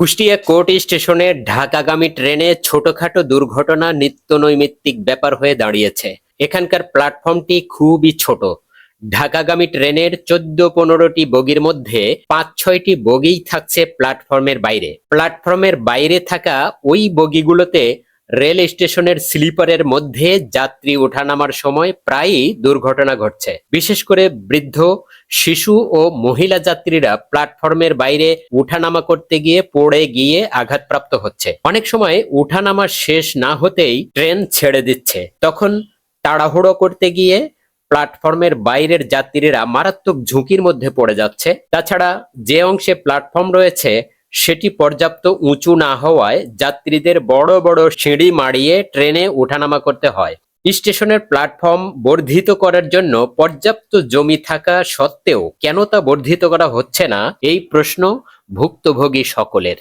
Kushtia court স্টেশনে ঢাকাগামী ট্রেনে ছোটখাটো দুর্ঘটনা নিত্য নৈমিত্তিক ব্যাপার হয়ে দাঁড়িয়েছে। এখানকার প্ল্যাটফর্মটি খুবই ছোট। ঢাকাগামী ট্রেনের চোদ্দ পনেরোটি বগির মধ্যে পাঁচ ছয়টি বগিই থাকছে প্ল্যাটফর্মের বাইরে। প্ল্যাটফর্মের বাইরে থাকা ওই বগিগুলোতে রেল স্টেশনের স্লিপারের মধ্যে যাত্রী ওঠানামার সময় প্রায়ই দুর্ঘটনা ঘটছে। বিশেষ করে বৃদ্ধ, শিশু ও মহিলা যাত্রীরা প্ল্যাটফর্মের বাইরে উঠানামা করতে গিয়ে পড়ে গিয়ে আঘাতপ্রাপ্ত হচ্ছে। অনেক সময় উঠানামা শেষ না হতেই ট্রেন ছেড়ে দিচ্ছে। তখন তাড়াহুড়ো করতে গিয়ে প্ল্যাটফর্মের বাইরের যাত্রীরা মারাত্মক ঝুঁকির মধ্যে পড়ে যাচ্ছে। তাছাড়া যে অংশে প্ল্যাটফর্ম রয়েছে সেটি পর্যাপ্ত উঁচু না হওয়ায় যাত্রীদের বড় বড় সিঁড়ি মাড়িয়ে ট্রেনে ওঠানামা করতে হয়। স্টেশনের প্ল্যাটফর্ম বর্ধিত করার জন্য পর্যাপ্ত জমি থাকা সত্ত্বেও কেন তা বর্ধিত করা হচ্ছে না, এই প্রশ্ন ভুক্তভোগী সকলের।